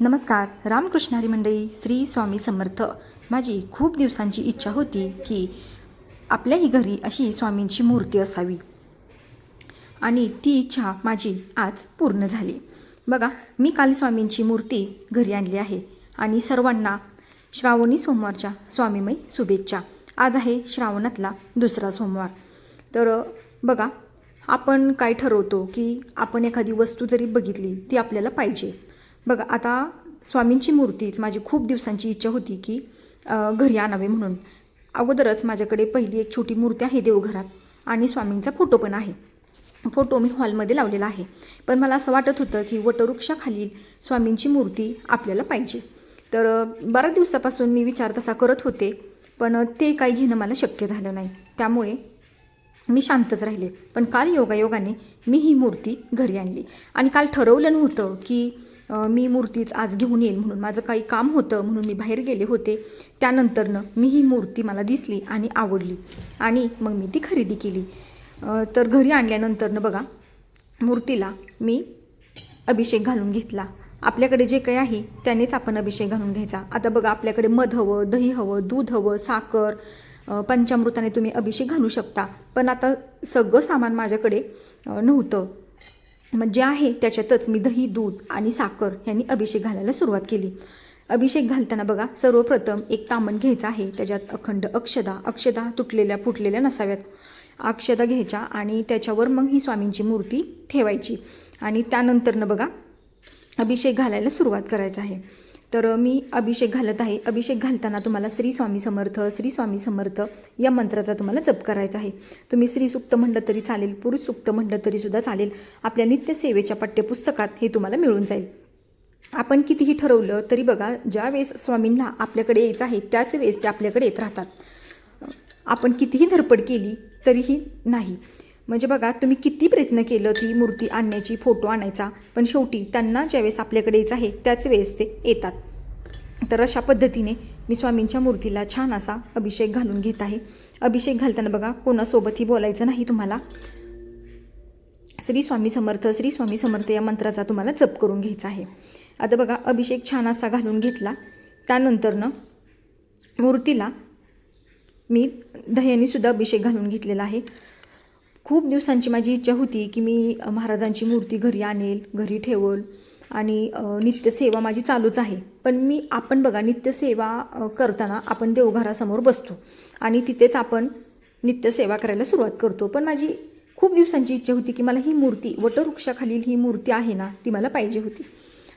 नमस्कार रामकृष्णारी मंडळी श्री स्वामी समर्थ. माझी खूप दिवसांची इच्छा होती की आपल्याही घरी अशी स्वामींची मूर्ती असावी. आणि ती इच्छा माझी आज पूर्ण झाली. बघा मी काल स्वामींची मूर्ती घरी आणली आहे. आणि सर्वांना श्रावणी सोमवारच्या स्वामीमय शुभेच्छा. आज आहे श्रावणातला दुसरा सोमवार. तर बघा आपण काय ठरवतो की आपण एखादी वस्तू जरी बघितली ती आपल्याला पाहिजे. बघा आता स्वामींची मूर्तीच माझी खूप दिवसांची इच्छा होती की घरी आणावे म्हणून. अगोदरच माझ्याकडे पहिली एक छोटी मूर्ती आहे देवघरात आणि स्वामींचा फोटो पण आहे. फोटो मी हॉलमध्ये लावलेला आहे. पण मला असं वाटत होतं की वटवृक्षाखालील स्वामींची मूर्ती आपल्याला पाहिजे. तर बऱ्याच दिवसापासून मी विचार तसा करत होते पण ते काही घेणं मला शक्य झालं नाही. त्यामुळे मी शांतच राहिले. पण काल योगायोगाने मी ही मूर्ती घरी आणली. आणि काल ठरवलं नव्हतं की मी मूर्तीच आज घेऊन येईल म्हणून माझं काही काम होतं म्हणून मी बाहेर गेले होते. त्यानंतरनं मी ही मूर्ती मला दिसली आणि आवडली. आणि मग मी ती खरेदी केली. तर घरी आणल्यानंतरनं बघा मूर्तीला मी अभिषेक घालून घेतला. आपल्याकडे जे काही आहे त्यानेच आपण अभिषेक घालून घ्यायचा. आता बघा आपल्याकडे मध हवं दही हवं दूध हवं साखर पंचामृताने तुम्ही अभिषेक घालू शकता. पण आता सगळं सामान माझ्याकडे नव्हतं. जे आहे त्याच्यातच मी दही दूध आणि साखर यांनी अभिषेक घालायला सुरुवात केली. अभिषेक घालताना बघा सर्वप्रथम एक तामण घ्यायचा आहे त्याच्यात अखंड अक्षदा अक्षदा तुटलेल्या फुटलेल्या नसाव्यात. अक्षदा घ्यायच्या आणि त्याच्यावर मग ही स्वामींची मूर्ती ठेवायची. आणि त्यानंतरनं बघा अभिषेक घालायला सुरुवात करायचं आहे. तर मी अभिषेक घालत आहे. अभिषेक घालताना तुम्हाला श्री स्वामी समर्थ श्री स्वामी समर्थ या मंत्राचा तुम्हाला जप करायचा आहे. तुम्ही श्री सुक्त म्हणलं तरी चालेल पुरुष सुक्त म्हणलं तरी सुद्धा चालेल. आपल्या नित्यसेवेच्या पाठ्यपुस्तकात हे तुम्हाला मिळून जाईल. आपण कितीही ठरवलं तरी बघा ज्या वेळेस स्वामींना आपल्याकडे यायचं आहे त्याच वेळेस ते आपल्याकडे येत राहतात. आपण कितीही धडपड केली तरीही नाही. म्हणजे बघा तुम्ही किती प्रयत्न केलं ती मूर्ती आणण्याची फोटो आणायचा पण शेवटी त्यांना ज्यावेळेस आपल्याकडे यायचं आहे त्याच वेळेस ते येतात. तर अशा पद्धतीने मी स्वामींच्या मूर्तीला छान असा अभिषेक घालून घेत आहे. अभिषेक घालताना बघा कोणासोबतही बोलायचं नाही तुम्हाला. श्री स्वामी समर्थ श्री स्वामी समर्थ या मंत्राचा तुम्हाला जप करून घ्यायचा आहे. आता बघा अभिषेक छान असा घालून घेतला. त्यानंतरनं मूर्तीला मी दह्यानेसुद्धा अभिषेक घालून घेतलेला आहे. खूप दिवसांची माझी इच्छा होती की मी महाराजांची मूर्ती घरी आणेल घरी ठेवल आणि नित्यसेवा माझी चालूच आहे. पण मी आपण बघा नित्यसेवा करताना आपण देवघरासमोर बसतो आणि तिथेच आपण नित्यसेवा करायला सुरुवात करतो. पण माझी खूप दिवसांची इच्छा होती की मला ही मूर्ती वटवृक्षाखालील ही मूर्ती आहे ना ती मला पाहिजे होती.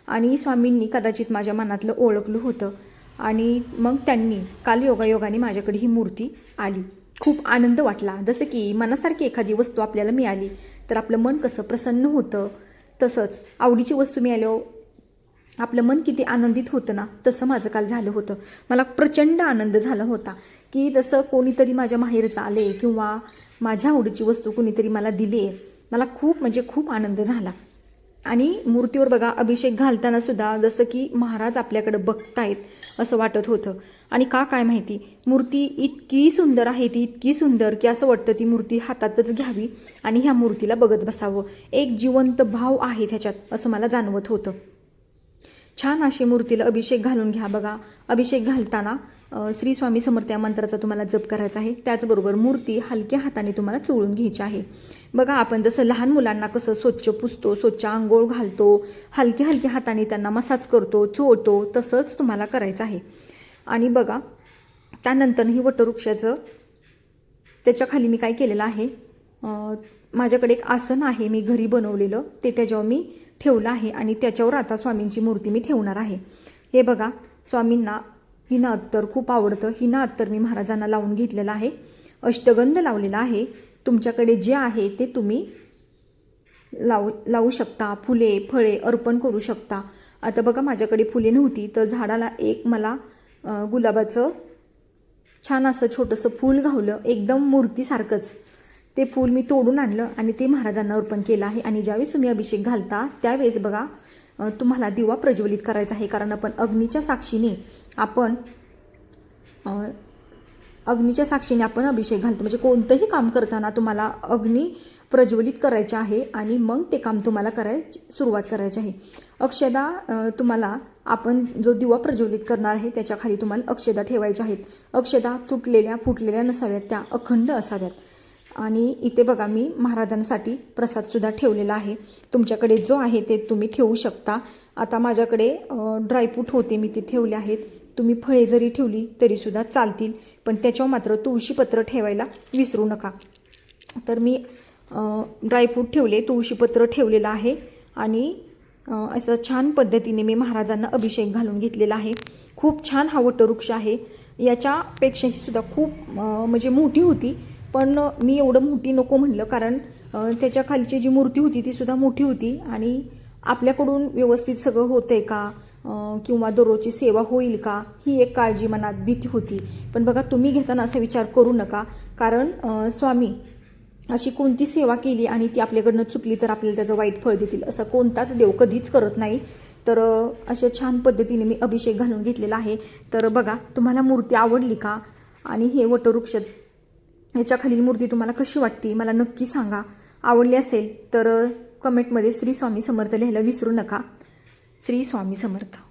आणि स्वामींनी कदाचित माझ्या मनातलं ओळखलं होतं आणि मग त्यांनी काल योगायोगाने माझ्याकडे ही मूर्ती आली. खूप आनंद वाटला. जसं की मनासारखी एखादी वस्तू आपल्याला मिळाली तर आपलं मन कसं प्रसन्न होतं तसंच आवडीची वस्तू मिळाल्यावर आपलं मन किती आनंदित होतं ना तसं माझं काल झालं होतं. मला प्रचंड आनंद झाला होता की जसं कोणीतरी माझ्या माहेरचं आले किंवा माझ्या आवडीची वस्तू कोणीतरी मला दिली मला खूप म्हणजे खूप आनंद झाला. आणि मूर्तीवर बघा अभिषेक घालताना सुद्धा जसं की महाराज आपल्याकडे बघतायत असं वाटत होतं. आणि का काय माहिती मूर्ती इतकी सुंदर आहे ती इतकी सुंदर की असं वाटतं ती मूर्ती हातातच घ्यावी आणि ह्या मूर्तीला बघत बसावं. एक जिवंत भाव आहे त्याच्यात असं मला जाणवत होतं. छान अशी मूर्तीला अभिषेक घालून घ्या बघा. अभिषेक घालताना श्री स्वामी समर्थ या मंत्राचा तुम्हाला जप करायचा आहे. त्याचबरोबर मूर्ती हलक्या हाताने तुम्हाला चोळून घ्यायची आहे. बघा आपण जसं लहान मुलांना कसं स्वच्छ पुसतो स्वच्छ आंघोळ घालतो हलक्या हलक्या हाताने त्यांना मसाज करतो चोळतो तसंच तुम्हाला करायचं आहे. आणि बघा त्यानंतर ही वटवृक्षाचं त्याच्याखाली मी काय केलेलं आहे? माझ्याकडे एक आसन आहे मी घरी बनवलेलं. ते त्याच्यावर मी ठेवलं आहे आणि त्याच्यावर आता स्वामींची मूर्ती मी ठेवणार आहे. हे बघा स्वामींना हिना अत्तर खूप आवडतं. हिना अत्तर मी महाराजांना लावून घेतलेलं आहे. अष्टगंध लावलेला आहे. तुमच्याकडे जे आहे ते तुम्ही लावू लावू शकता. फुले फळे अर्पण करू शकता. आता बघा माझ्याकडे फुले नव्हती तर झाडाला एक मला गुलाबाचं छान असं छोटंसं फूल घावलं. एकदम मूर्तीसारखंच. ते फूल मी तोडून आणलं आणि ते महाराजांना अर्पण केलं आहे. आणि ज्यावेळेस तुम्ही अभिषेक घालता त्यावेळेस बघा तुम्हाला दिवा प्रज्वलित करायचा आहे. कारण आपण अग्नीच्या साक्षीने आपण अग्नीच्या साक्षीने आपण अभिषेक घालतो. म्हणजे कोणतंही काम करताना तुम्हाला अग्नी प्रज्वलित करायचे आहे आणि मग ते काम तुम्हाला करायची सुरुवात करायची आहे. अक्षदा तुम्हाला आपण जो दिवा प्रज्वलित करणार आहे त्याच्याखाली तुम्हाला अक्षदा ठेवायच्या आहेत. अक्षदा तुटलेल्या फुटलेल्या नसाव्यात त्या अखंड असाव्यात. आणि इथे बघा मी महाराजांसाठी प्रसादसुद्धा ठेवलेला आहे. तुमच्याकडे जो आहे ते तुम्ही ठेवू शकता. आता माझ्याकडे ड्रायफ्रूट होते मी ते ठेवले आहेत. तुम्ही फळे जरी ठेवली तरीसुद्धा चालतील. पण त्याच्यावर मात्र तुळशीपत्र ठेवायला विसरू नका. तर मी ड्रायफ्रूट ठेवले तुळशीपत्र ठेवलेलं आहे. आणि असं छान पद्धतीने मी महाराजांना अभिषेक घालून घेतलेला आहे. खूप छान हा वटवृक्ष आहे. याच्यापेक्षाही सुद्धा खूप म्हणजे मोठी होती. पण मी एवढं मोठी नको म्हणलं कारण त्याच्याखालची त्याच्या खालची जी मूर्ती होती ती सुद्धा मोठी होती आणि आपल्याकडून व्यवस्थित सगळं होतं आहे का किंवा दररोजची सेवा होईल का? ही एक काळजी मनात भीती होती. पण बघा तुम्ही घेताना असा विचार करू नका कारण स्वामी अशी कोणती सेवा केली आणि ती आपल्याकडनं चुकली तर आपल्याला त्याचं वाईट फळ देतील असं कोणताच देव कधीच करत नाही. तर अशा छान पद्धतीने मी अभिषेक घालून घेतलेला आहे. तर बघा तुम्हाला मूर्ती आवडली का? आणि हे वटवृक्ष याच्याखालील मूर्ती तुम्हाला कशी वाटते? मला नक्की सांगा. आवडली असेल तर कमेंटमध्ये श्री स्वामी समर्थ लिहायला विसरू नका. श्री स्वामी समर्थ.